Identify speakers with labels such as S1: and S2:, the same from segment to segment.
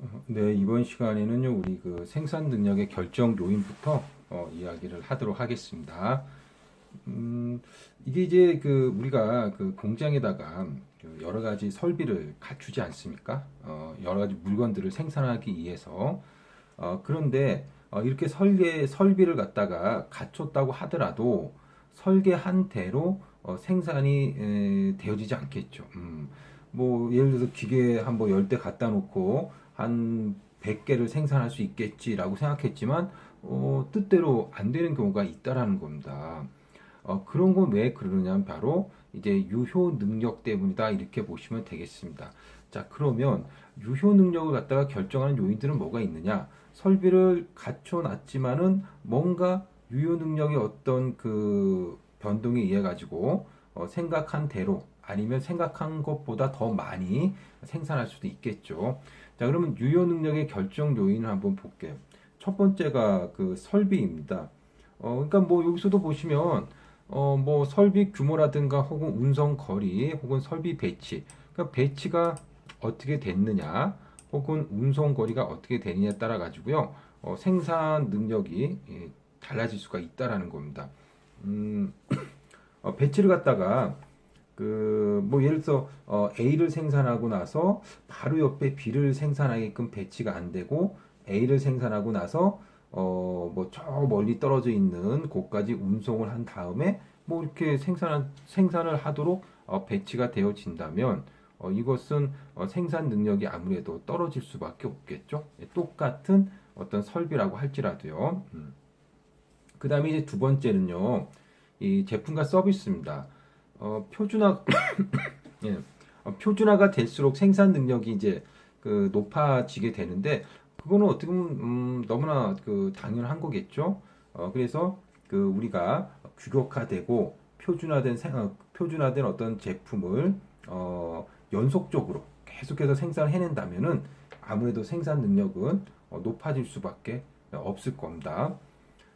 S1: 어, 네, 이번 시간에는요, 우리 그 생산 능력의 결정 요인부터 어, 이야기를 하도록 하겠습니다. 음, 이게 이제 그 우리가 그 공장에다가 그 여러 가지 설비를 갖추지 않습니까? 어, 여러 가지 물건들을 생산하기 위해서. 어, 그런데 어, 이렇게 설계, 설비를 갖다가 갖췄다고 하더라도 설계한 대로 어, 생산이 에, 되어지지 않겠죠. 음, 뭐 예를 들어서 기계 한뭐열대 갖다 놓고 한 100개를 생산할 수 있겠지라고 생각했지만 어, 뜻대로 안 되는 경우가 있다라는 겁니다. 어, 그런 건 왜 그러냐면 바로 이제 유효 능력 때문이다 이렇게 보시면 되겠습니다. 자, 그러면 유효 능력을 갖다가 결정하는 요인들은 뭐가 있느냐? 설비를 갖춰 놨지만은 뭔가 유효 능력의 어떤 그 변동에 의해 가지고 어, 생각한 대로 아니면 생각한 것보다 더 많이 생산할 수도 있겠죠. 자, 그러면 유효 능력의 결정 요인을 한번 볼게요. 첫 번째가 그 설비입니다. 어, 그러니까 뭐 여기서도 보시면 어, 뭐 설비 규모라든가 혹은 운송 거리 혹은 설비 배치. 그러니까 배치가 어떻게 됐느냐 혹은 운송 거리가 어떻게 되느냐에 따라 가지고요. 어, 생산 능력이 예, 달라질 수가 있다라는 겁니다. 음, 어, 배치를 갖다가 그 뭐 예를 들어서 어, A를 생산하고 나서 바로 옆에 B를 생산하게끔 배치가 안 되고 A를 생산하고 나서 어, 뭐 저 멀리 떨어져 있는 곳까지 운송을 한 다음에 뭐 이렇게 생산 생산을 하도록 어, 배치가 되어진다면 어, 이것은 어, 생산 능력이 아무래도 떨어질 수밖에 없겠죠. 예, 똑같은 어떤 설비라고 할지라도요. 음. 그 다음에 이제 두 번째는요, 이 제품과 서비스입니다. 어, 표준화, 예, 어, 표준화가 될수록 생산 능력이 이제 그 높아지게 되는데, 그거는 어떻게 보면 음, 너무나 그 당연한 거겠죠. 어, 그래서 그 우리가 규격화되고 표준화된 생, 어, 표준화된 어떤 제품을 어, 연속적으로 계속해서 생산을 해낸다면은 아무래도 생산 능력은 어, 높아질 수밖에 없을 겁니다.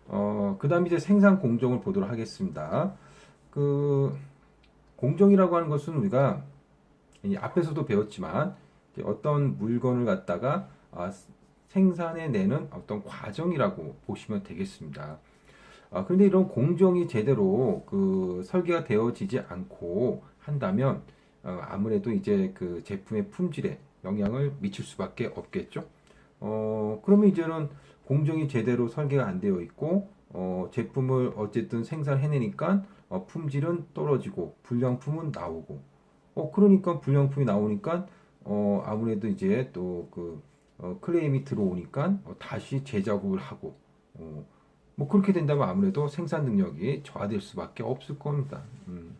S1: 어, 그 다음에 이제 생산 공정을 보도록 하겠습니다. 그, 공정이라고 하는 것은 우리가 이 앞에서도 배웠지만 어떤 물건을 갖다가 아, 생산해 내는 어떤 과정이라고 보시면 되겠습니다. 아, 그런데 이런 공정이 제대로 그 설계가 되어지지 않고 한다면 어, 아무래도 이제 그 제품의 품질에 영향을 미칠 수밖에 없겠죠. 어, 그러면 이제는 공정이 제대로 설계가 안 되어 있고 어, 제품을 어쨌든 생산해내니까 어, 품질은 떨어지고 불량품은 나오고 어, 그러니까 불량품이 나오니까 어, 아무래도 이제 또그 어, 클레임이 들어오니까 어, 다시 재작업을 하고 어, 뭐 그렇게 된다면 아무래도 생산 능력이 저하될 수밖에 없을 겁니다. 음.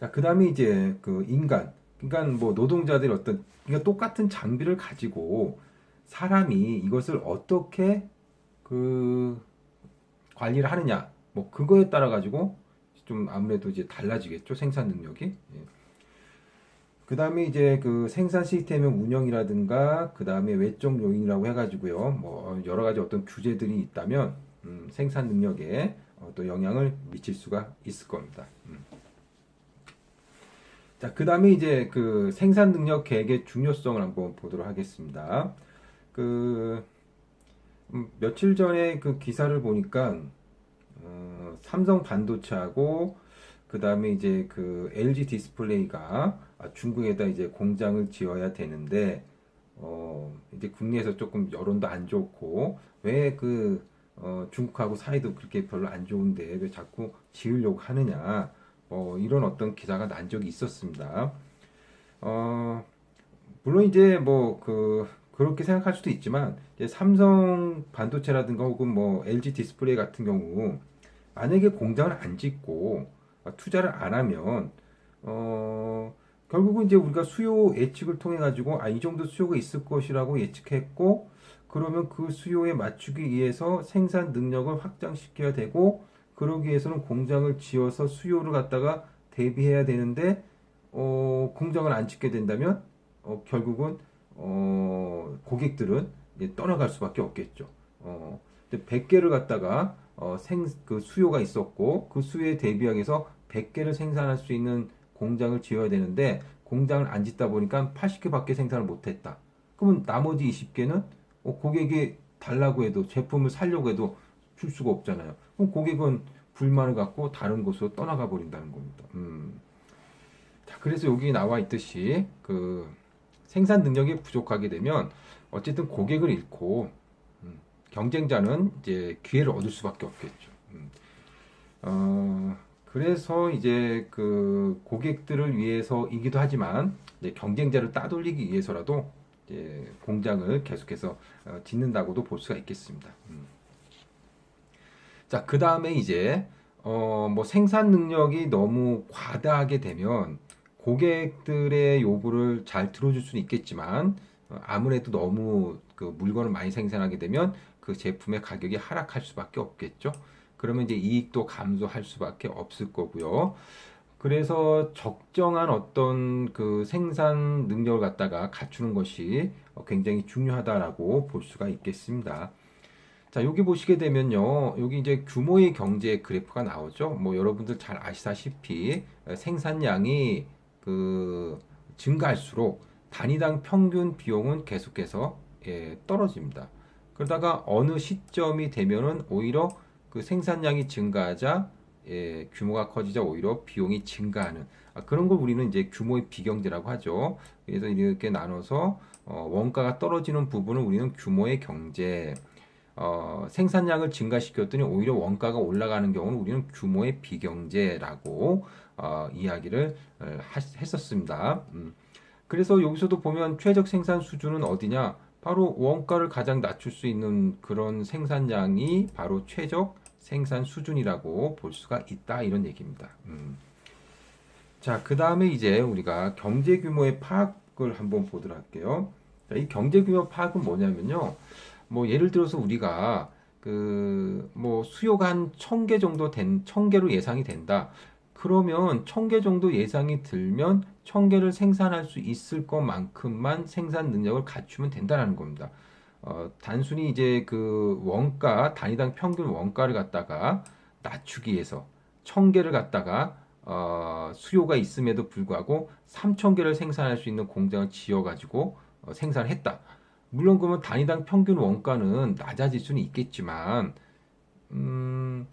S1: 자, 그 다음에 이제 그 인간, 그러니까 뭐 노동자들이 어떤 그러니까 똑같은 장비를 가지고 사람이 이것을 어떻게 그 관리를 하느냐, 뭐 그거에 따라 가지고 좀 아무래도 이제 달라지겠죠 생산 능력이. 예. 그 다음에 이제 그 생산 시스템의 운영이라든가 그 다음에 외적 요인이라고 해가지고요 뭐 여러 가지 어떤 규제들이 있다면 음, 생산 능력에 어떤 영향을 미칠 수가 있을 겁니다. 음. 자, 그 다음에 이제 그 생산 능력 계획의 중요성을 한번 보도록 하겠습니다. 그, 음, 며칠 전에 그 기사를 보니까, 어, 삼성 반도체하고, 그 다음에 이제 그 LG 디스플레이가 아, 중국에다 이제 공장을 지어야 되는데, 어, 이제 국내에서 조금 여론도 안 좋고, 왜 그, 어, 중국하고 사이도 그렇게 별로 안 좋은데 왜 자꾸 지으려고 하느냐. 어, 이런 어떤 기사가 난 적이 있었습니다. 어, 물론 이제 뭐 그 그렇게 생각할 수도 있지만 삼성 반도체라든가 혹은 뭐 LG 디스플레이 같은 경우 만약에 공장을 안 짓고 투자를 안 하면 어 결국은 이제 우리가 수요 예측을 통해 가지고 아 이 정도 수요가 있을 것이라고 예측했고 그러면 그 수요에 맞추기 위해서 생산 능력을 확장시켜야 되고 그러기 위해서는 공장을 지어서 수요를 갖다가 대비해야 되는데 어, 공장을 안 짓게 된다면 어, 결국은 어, 고객들은 떠나갈 수밖에 없겠죠. 어, 100개를 갖다가 어, 생, 그 수요가 있었고 그 수요에 대비하기 위해서 100개를 생산할 수 있는 공장을 지어야 되는데 공장을 안 짓다 보니까 80개밖에 생산을 못했다. 그러면 나머지 20개는 어, 고객이 달라고 해도 제품을 살려고 해도 줄 수가 없잖아요. 그럼 고객은 불만을 갖고 다른 곳으로 떠나가 버린다는 겁니다. 음. 자, 그래서 여기 나와 있듯이 그 생산 능력이 부족하게 되면 어쨌든 고객을 잃고 음, 경쟁자는 이제 기회를 얻을 수밖에 없겠죠. 음. 어, 그래서 이제 그 고객들을 위해서이기도 하지만 경쟁자를 따돌리기 위해서라도 공장을 계속해서 어, 짓는다고도 볼 수가 있겠습니다. 음. 자, 그 다음에 이제 어, 뭐 생산 능력이 너무 과다하게 되면 고객들의 요구를 잘 들어줄 수는 있겠지만 어, 아무래도 너무 그 물건을 많이 생산하게 되면 그 제품의 가격이 하락할 수밖에 없겠죠. 그러면 이제 이익도 감소할 수밖에 없을 거고요. 그래서 적정한 어떤 그 생산 능력을 갖다가 갖추는 것이 어, 굉장히 중요하다라고 볼 수가 있겠습니다. 자, 여기 보시게 되면요. 여기 이제 규모의 경제 그래프가 나오죠. 뭐 여러분들 잘 아시다시피 어, 생산량이 그 증가할수록 단위당 평균 비용은 계속해서 예, 떨어집니다. 그러다가 어느 시점이 되면은 오히려 그 생산량이 증가하자 예, 규모가 커지자 오히려 비용이 증가하는 아, 그런 걸 우리는 이제 규모의 비경제라고 하죠. 그래서 이렇게 나눠서 어, 원가가 떨어지는 부분을 우리는 규모의 경제, 어, 생산량을 증가시켰더니 오히려 원가가 올라가는 경우는 우리는 규모의 비경제라고 어, 이야기를 어, 하, 했었습니다. 음. 그래서 여기서도 보면 최적 생산 수준은 어디냐? 바로 원가를 가장 낮출 수 있는 그런 생산량이 바로 최적 생산 수준이라고 볼 수가 있다 이런 얘기입니다. 음. 자, 그 다음에 이제 우리가 경제 규모의 파악을 한번 보도록 할게요. 자, 이 경제 규모 파악은 뭐냐면요. 뭐 예를 들어서 우리가 그 뭐 수요가 한 천 개 정도 된 천 개로 예상이 된다. 그러면 천 개 정도 예상이 들면 천 개를 생산할 수 있을 것만큼만 생산 능력을 갖추면 된다라는 겁니다. 어, 단순히 이제 그 원가 단위당 평균 원가를 갖다가 낮추기 위해서 천 개를 갖다가 어, 수요가 있음에도 불구하고 3천 개를 생산할 수 있는 공장을 지어가지고 어, 생산했다. 물론 그러면 단위당 평균 원가는 낮아질 수는 있겠지만, 음,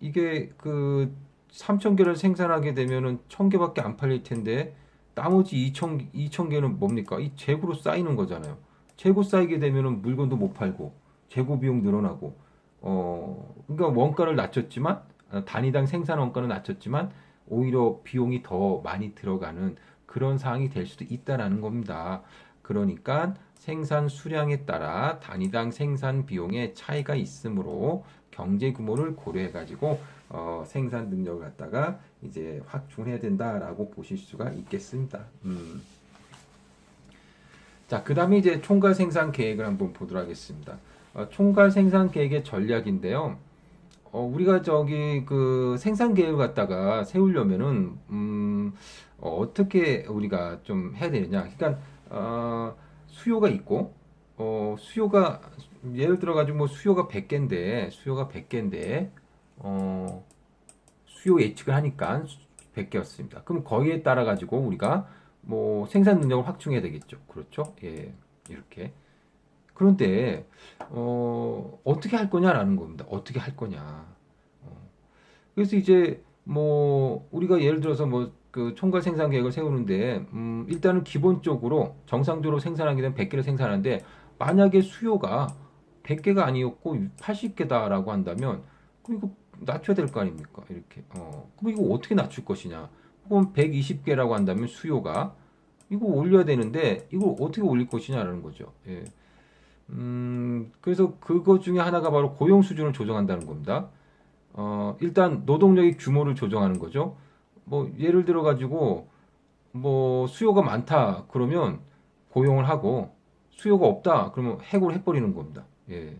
S1: 이게 그 3천 개를 생산하게 되면은 1,000개밖에 안 팔릴 텐데 나머지 2천 2천 개는 뭡니까? 이 재고로 쌓이는 거잖아요. 재고 쌓이게 되면은 물건도 못 팔고 재고 비용 늘어나고 어 그러니까 원가를 낮췄지만 어, 단위당 생산 원가는 낮췄지만 오히려 비용이 더 많이 들어가는 그런 상황이 될 수도 있다라는 겁니다. 그러니까 생산 수량에 따라 단위당 생산 비용의 차이가 있으므로 경제 규모를 고려해 가지고 어, 생산 능력을 갖다가 이제 확충해야 된다라고 보실 수가 있겠습니다. 음. 자, 그 다음에 이제 총괄 생산 계획을 한번 보도록 하겠습니다. 어, 총괄 생산 계획의 전략인데요. 어, 우리가 저기 그 생산 계획을 갖다가 세우려면은, 음, 어, 떻게 우리가 좀 해야 되느냐. 그러니까, 어, 수요가 있고, 어, 수요가, 예를 들어가지고 뭐 수요가 100개인데, 수요가 100개인데, 어, 수요 예측을 하니까 100개였습니다. 그럼 거기에 따라 가지고 우리가 뭐 생산 능력을 확충해야 되겠죠. 그렇죠? 예. 이렇게. 그런데 어, 어떻게 할 거냐라는 겁니다. 어떻게 할 거냐. 어. 그래서 이제 뭐 우리가 예를 들어서 뭐 그 총괄 생산 계획을 세우는데 음, 일단은 기본적으로 정상적으로 생산하게 되면 100개를 생산하는데 만약에 수요가 100개가 아니었고 80개다라고 한다면 그럼 이거 낮춰야 될 거 아닙니까? 이렇게. 어. 그럼 이거 어떻게 낮출 것이냐? 혹은 120개라고 한다면 수요가 이거 올려야 되는데 이걸 어떻게 올릴 것이냐라는 거죠. 예. 음, 그래서 그거 중에 하나가 바로 고용 수준을 조정한다는 겁니다. 어, 일단 노동력의 규모를 조정하는 거죠. 뭐 예를 들어 가지고 뭐 수요가 많다 그러면 고용을 하고 수요가 없다 그러면 해고를 해버리는 겁니다. 예.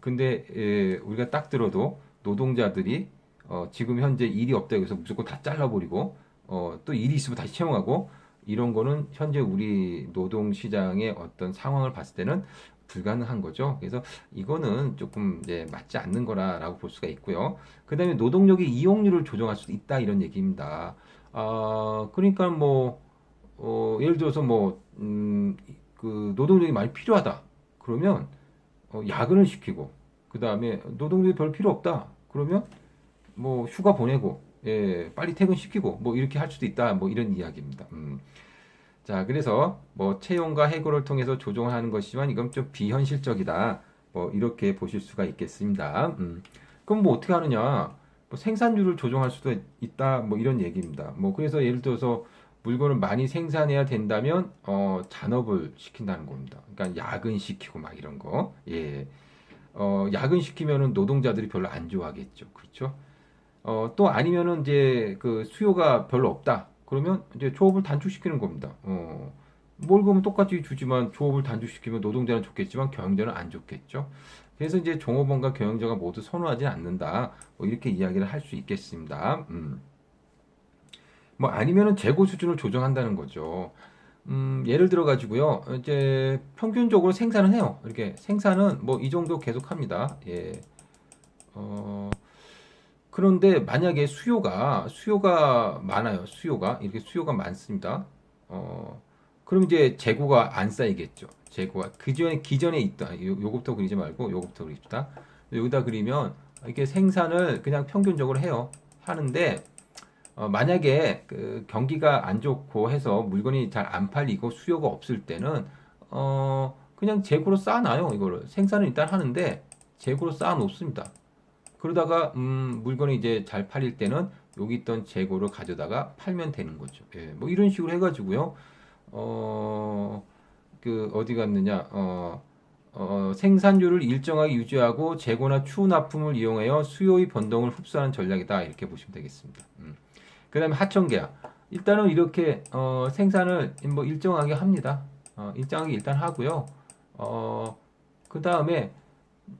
S1: 근데 예, 우리가 딱 들어도 노동자들이 어, 지금 현재 일이 없다 해서 무조건 다 잘라버리고 어, 또 일이 있으면 다시 채용하고 이런 거는 현재 우리 노동 시장의 어떤 상황을 봤을 때는 불가능한 거죠. 그래서 이거는 조금 이제 맞지 않는 거라라고 볼 수가 있고요. 그다음에 노동력의 이용률을 조정할 수도 있다 이런 얘기입니다. 어, 그러니까 뭐 어, 예를 들어서 뭐 음, 그그 노동력이 많이 필요하다. 그러면 어, 야근을 시키고 그 다음에 노동력이 별 필요 없다. 그러면 뭐 휴가 보내고 예, 빨리 퇴근시키고 뭐 이렇게 할 수도 있다. 뭐 이런 이야기입니다. 음. 자, 그래서 뭐 채용과 해고를 통해서 조정하는 것이지만 이건 좀 비현실적이다. 뭐 이렇게 보실 수가 있겠습니다. 음. 그럼 뭐 어떻게 하느냐? 뭐 생산율을 조정할 수도 있다. 뭐 이런 얘기입니다. 뭐 그래서 예를 들어서 물건을 많이 생산해야 된다면 어, 잔업을 시킨다는 겁니다. 그러니까 야근 시키고 막 이런 거. 예. 어, 야근시키면은 노동자들이 별로 안 좋아하겠죠. 그렇죠? 어, 또 아니면은 이제 그 수요가 별로 없다. 그러면 이제 조업을 단축시키는 겁니다. 어, 월급은 똑같이 주지만 조업을 단축시키면 노동자는 좋겠지만 경영자는 안 좋겠죠. 그래서 이제 종업원과 경영자가 모두 선호하지 않는다. 뭐 이렇게 이야기를 할 수 있겠습니다. 음. 뭐 아니면은 재고 수준을 조정한다는 거죠. 음, 예를 들어 가지고요. 이제 평균적으로 생산을 해요. 이렇게 생산은 뭐 이 정도 계속 합니다. 예. 어, 그런데 만약에 수요가 수요가 많아요. 수요가 이렇게 수요가 많습니다. 어, 그럼 이제 재고가 안 쌓이겠죠. 재고가 그전에 기존에 있던 요, 요것부터 그리지 말고 요것부터 그립시다. 여기다 그리면 이게 생산을 그냥 평균적으로 해요. 하는데 어, 만약에 그 경기가 안 좋고 해서 물건이 잘 안 팔리고 수요가 없을 때는 어, 그냥 재고로 쌓아놔요. 이거를 생산을 일단 하는데 재고로 쌓아놓습니다. 그러다가 음, 물건이 이제 잘 팔릴 때는 여기 있던 재고를 가져다가 팔면 되는 거죠. 예, 뭐 이런 식으로 해가지고요. 어, 그 어디 갔느냐? 어, 어, 생산율을 일정하게 유지하고 재고나 추후 납품을 이용하여 수요의 변동을 흡수하는 전략이다 이렇게 보시면 되겠습니다. 음. 그 다음에 하청 계약. 일단은 이렇게 어, 생산을 뭐 일정하게 합니다. 어, 일정하게 일단 하고요. 어, 그 다음에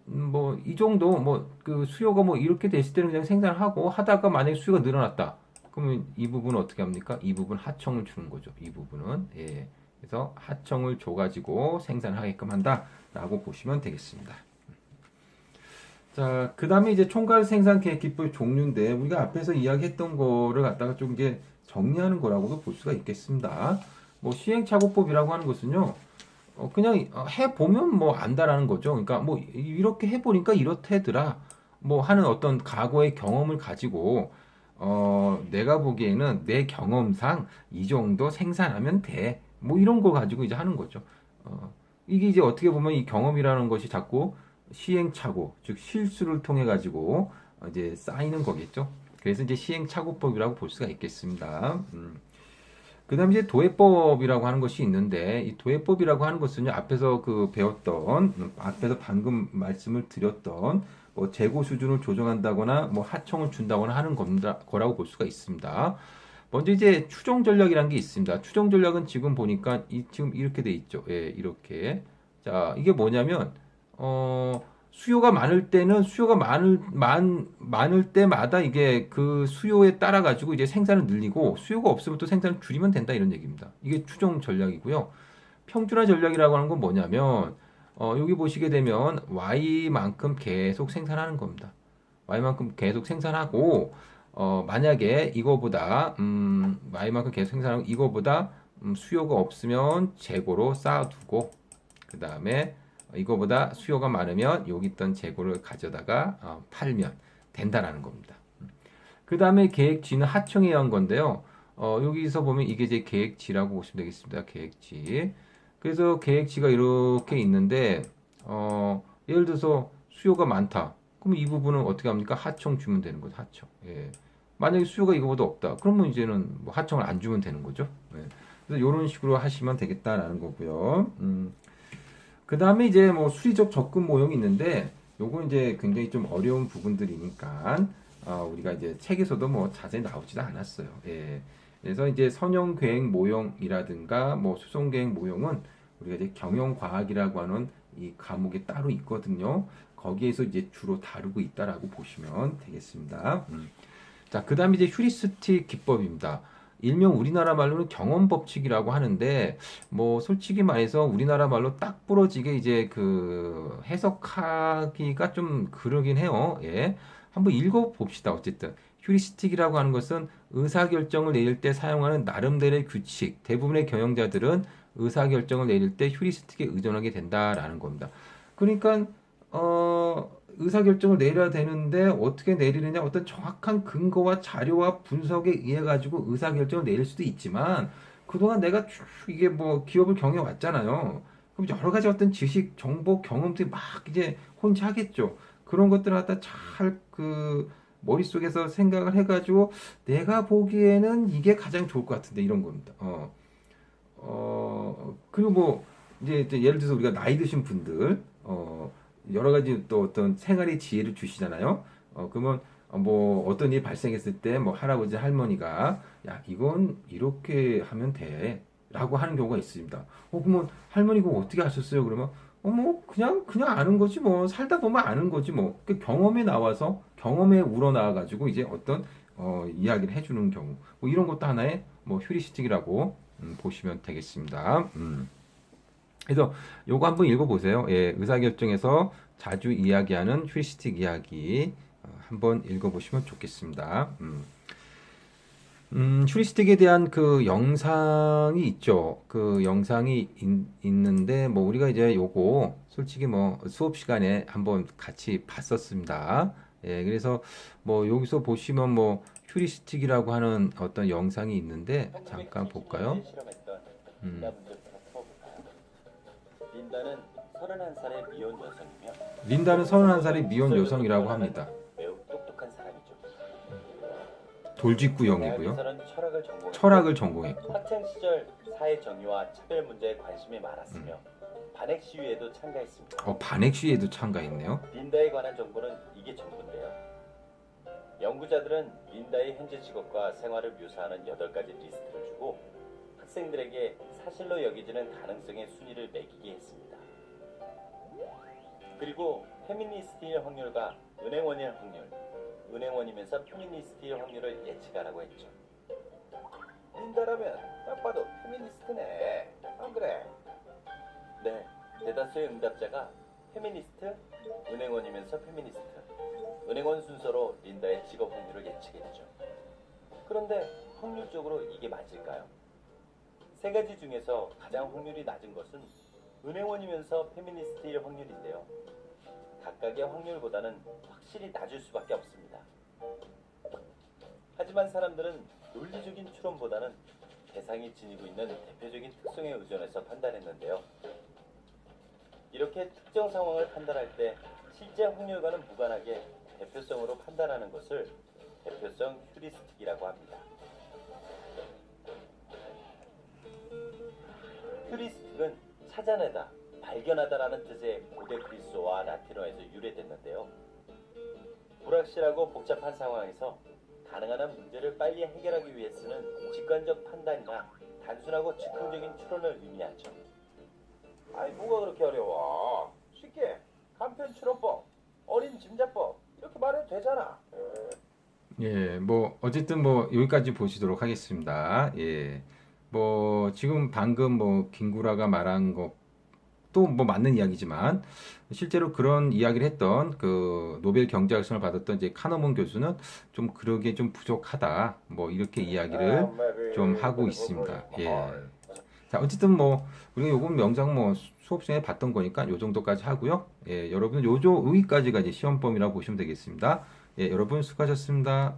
S1: 뭐 이 정도 뭐 그 수요가 뭐 이렇게 됐을 때는 그냥 생산을 하고 하다가 만약에 수요가 늘어났다. 그러면 이 부분은 어떻게 합니까? 이 부분 하청을 주는 거죠. 이 부분은 예. 그래서 하청을 줘가지고 생산을 하게끔 한다라고 보시면 되겠습니다. 자, 그 다음에 이제 총괄 생산 계획 기법 종류인데 우리가 앞에서 이야기했던 거를 갖다가 좀 이제 정리하는 거라고도 볼 수가 있겠습니다. 뭐 시행착오법이라고 하는 것은요. 어, 그냥 해보면 뭐 안다라는 거죠. 그러니까 뭐 이렇게 해보니까 이렇대더라. 뭐 하는 어떤 과거의 경험을 가지고 어, 내가 보기에는 내 경험상 이 정도 생산하면 돼. 뭐 이런 거 가지고 이제 하는 거죠. 어, 이게 이제 어떻게 보면 이 경험이라는 것이 자꾸 시행착오, 즉 실수를 통해 가지고 이제 쌓이는 거겠죠. 그래서 이제 시행착오법이라고 볼 수가 있겠습니다. 음. 그 다음에 이제 도해법이라고 하는 것이 있는데 이 도해법이라고 하는 것은요 앞에서 그 배웠던 음, 앞에서 방금 말씀을 드렸던 뭐 재고 수준을 조정한다거나 뭐 하청을 준다거나 하는 겁니다, 거라고 볼 수가 있습니다. 먼저 이제 추정 전략이라는 게 있습니다. 추정 전략은 지금 보니까 이, 지금 이렇게 돼 있죠. 예, 이렇게. 자, 이게 뭐냐면 어, 수요가 많을 때는 수요가 많을 많 많을 때마다 이게 그 수요에 따라 가지고 이제 생산을 늘리고 수요가 없으면 또 생산을 줄이면 된다 이런 얘기입니다. 이게 추정 전략이고요. 평준화 전략이라고 하는 건 뭐냐면 어, 여기 보시게 되면 y만큼 계속 생산하는 겁니다. y만큼 계속 생산하고 어, 만약에 이거보다 음, y만큼 계속 생산하고 이거보다 음, 수요가 없으면 재고로 쌓아두고 그 다음에 이거보다 수요가 많으면 여기 있던 재고를 가져다가 어, 팔면 된다라는 겁니다. 그 다음에 계획지는 하청에 의한 건데요. 어, 여기서 보면 이게 이제 계획지라고 보시면 되겠습니다. 계획지. 그래서 계획지가 이렇게 있는데 어, 예를 들어서 수요가 많다. 그럼 이 부분은 어떻게 합니까? 하청 주면 되는 거죠. 하청. 예. 만약에 수요가 이거보다 없다. 그러면 이제는 뭐 하청을 안 주면 되는 거죠. 예. 그래서 이런 식으로 하시면 되겠다라는 거고요. 음. 그 다음에 이제 뭐 수리적 접근 모형이 있는데 요거 이제 굉장히 좀 어려운 부분들이니까 어, 우리가 이제 책에서도 뭐 자세히 나오지도 않았어요. 예. 그래서 이제 선형 계획 모형이라든가 뭐 수송 계획 모형은 우리가 이제 경영 과학이라고 하는 이 과목이 따로 있거든요. 거기에서 이제 주로 다루고 있다라고 보시면 되겠습니다. 음. 자, 그 다음에 이제 휴리스틱 기법입니다. 일명 우리나라 말로는 경험 법칙이라고 하는데 뭐 솔직히 말해서 우리나라 말로 딱 부러지게 이제 그 해석하기가 좀 그러긴 해요. 예. 한번 읽어 봅시다. 어쨌든 휴리스틱이라고 하는 것은 의사 결정을 내릴 때 사용하는 나름대로의 규칙. 대부분의 경영자들은 의사 결정을 내릴 때 휴리스틱에 의존하게 된다라는 겁니다. 그러니까 어, 의사 결정을 내려야 되는데 어떻게 내리느냐 어떤 정확한 근거와 자료와 분석에 의해 가지고 의사 결정을 내릴 수도 있지만 그동안 내가 쭉 이게 뭐 기업을 경영해 왔잖아요. 그럼 여러 가지 어떤 지식, 정보, 경험들이 막 이제 혼자 하겠죠. 그런 것들을 갖다 잘 그 머릿속에서 생각을 해가지고 내가 보기에는 이게 가장 좋을 것 같은데 이런 겁니다. 어, 어, 그리고 뭐 이제, 이제 예를 들어서 우리가 나이 드신 분들, 어, 여러 가지 또 어떤 생활의 지혜를 주시잖아요. 어, 그러면 어, 뭐 어떤 일이 발생했을 때 뭐 할아버지 할머니가 야 이건 이렇게 하면 돼 라고 하는 경우가 있습니다. 어 그러면 할머니 그거 어떻게 하셨어요? 그러면 어 뭐 그냥 그냥 아는 거지 뭐 살다 보면 아는 거지 뭐그 경험에 나와서 경험에 우러 나와 가지고 이제 어떤 어 이야기를 해주는 경우 뭐 이런 것도 하나의 뭐 휴리스틱이라고 음, 보시면 되겠습니다. 음. 그래서 요거 한번 읽어보세요. 예, 의사결정에서 자주 이야기하는 휴리스틱 이야기 어, 한번 읽어보시면 좋겠습니다. 음. 음, 휴리스틱에 대한 그 영상이 있죠. 그 영상이 있, 있는데 뭐 우리가 이제 요거 솔직히 뭐 수업 시간에 한번 같이 봤었습니다. 예, 그래서 뭐 여기서 보시면 뭐 휴리스틱이라고 하는 어떤 영상이 있는데 잠깐 볼까요? 음.
S2: 린다 문제부터 풀어볼까요? 린다는 31살의 미혼 여성이며
S1: 린다는 31살의 미혼 여성이라고 합니다. 돌직구형이고요.
S2: 대학에서는 철학을 전공.
S1: 철학을 전공했고
S2: 학창 시절 사회 정의와 차별 문제에 관심이 많았으며 반핵 시위에도 참가했습니다.
S1: 어, 반핵 시위에도 참가했네요.
S2: 린다에 관한 정보는 이게 전부인데요. 연구자들은 린다의 현재 직업과 생활을 묘사하는 8가지 리스트를 주고 학생들에게 사실로 여겨지는 가능성의 순위를 매기게 했습니다. 그리고 페미니스트일 확률과 은행원일 확률, 은행원이면서 페미니스트일 확률을 예측하라고 했죠. 린다라면 딱 봐도 페미니스트네. 안 그래? 네, 대다수의 응답자가 페미니스트, 은행원이면서 페미니스트, 은행원 순서로 린다의 직업 확률을 예측했죠. 그런데 확률적으로 이게 맞을까요? 세 가지 중에서 가장 확률이 낮은 것은 은행원이면서 페미니스트일 확률인데요. 각각의 확률보다는 확실히 낮을 수밖에 없습니다. 하지만 사람들은 논리적인 추론보다는 대상이 지니고 있는 대표적인 특성에 의존해서 판단했는데요. 이렇게 특정 상황을 판단할 때 실제 확률과는 무관하게 대표성으로 판단하는 것을 대표성 휴리스틱이라고 합니다. 휴리스틱은 찾아내다, 발견하다라는 뜻의 고대 그리스어와 라틴어에서 유래됐는데요. 불확실하고 복잡한 상황에서 가능한 한 문제를 빨리 해결하기 위해 쓰는 직관적 판단이나 단순하고 즉흥적인 추론을 의미하죠. 아니 뭐가 그렇게 어려워? 쉽게 간편 추론법, 어린 짐작법 이렇게 말해도 되잖아.
S1: 예, 뭐 어쨌든 뭐 여기까지 보시도록 하겠습니다. 예. 뭐 지금 방금 뭐 김구라가 말한 것 도뭐 맞는 이야기지만 실제로 그런 이야기를 했던 그 노벨 경제학상을 받았던 이제 카너먼 교수는 좀 그러기에 좀 부족하다. 뭐 이렇게 이야기를 좀 하고 있습니다. 예. 자, 어쨌든 뭐 우리가 요건 명상 뭐 수업 시간에 봤던 거니까 요 정도까지 하고요. 예, 여러분 요조 여기까지가 이제 시험 범위라고 보시면 되겠습니다. 예, 여러분 수고하셨습니다.